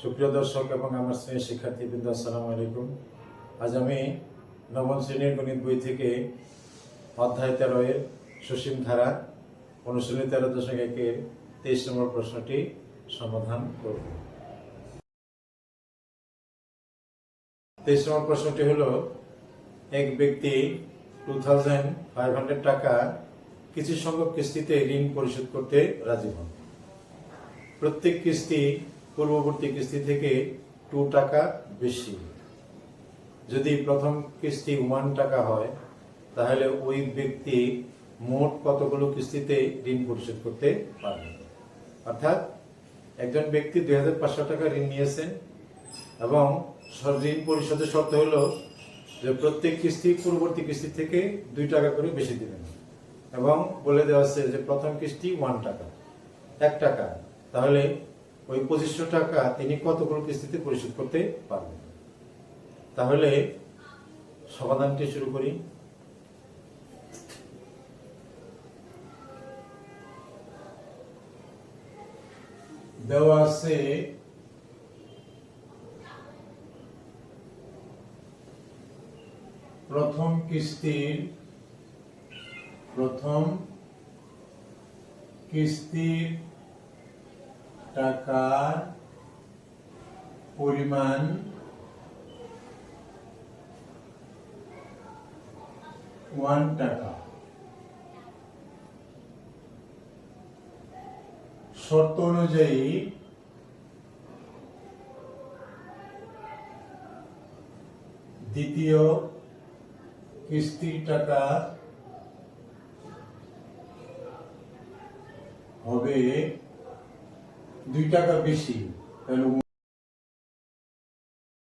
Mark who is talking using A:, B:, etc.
A: সুপ্রিয় দর্শক এবং আমার শ্রেণির শিক্ষার্থীবৃন্দ, আসসালামু আলাইকুম। আজ আমি নবম শ্রেণির গণিত বই থেকে অধ্যায় তেরো এর সসীম ধারা অনুশীলনী তেরো দশক একের তেইশ নম্বর প্রশ্নটি সমাধান করব। তেইশ নম্বর প্রশ্নটি হল, এক ব্যক্তি টু থাউজেন্ড ফাইভ হান্ড্রেড টাকা কিছু সংখ্যক কিস্তিতে ঋণ পরিশোধ করতে রাজি হন। প্রত্যেক কিস্তি, পূর্ববর্তী কিস্তি থেকে টু টাকা বেশি। যদি প্রথম কিস্তি ওয়ান টাকা হয়, তাহলে ওই ব্যক্তি মোট কতগুলো কিস্তিতে ঋণ পরিশোধ করতে পারবে? অর্থাৎ একজন ব্যক্তি দুই হাজার পাঁচশো টাকা ঋণ নিয়েছেন এবং ঋণ পরিশোধের শর্ত হলো যে প্রত্যেক কিস্তি পূর্ববর্তী কিস্তি থেকে দুই টাকা করে বেশি দিবেন। এবং বলে দেওয়া আছে যে প্রথম কিস্তি ওয়ান টাকা, এক টাকা। তাহলে ওই পঁচিশশো টাকা তিনি কতগুলো কিস্তিতে পরিশোধ করতে পারবেন? তাহলে সমাধানটি শুরু করি। দেওয়া আছে প্রথম কিস্তির প্রথম কিস্তির টাকার পরিমাণ ওয়ান টাকা। শর্ত অনুযায়ী দ্বিতীয় কিস্তির টাকা হবে দুই টাকা বেশি। তাহলে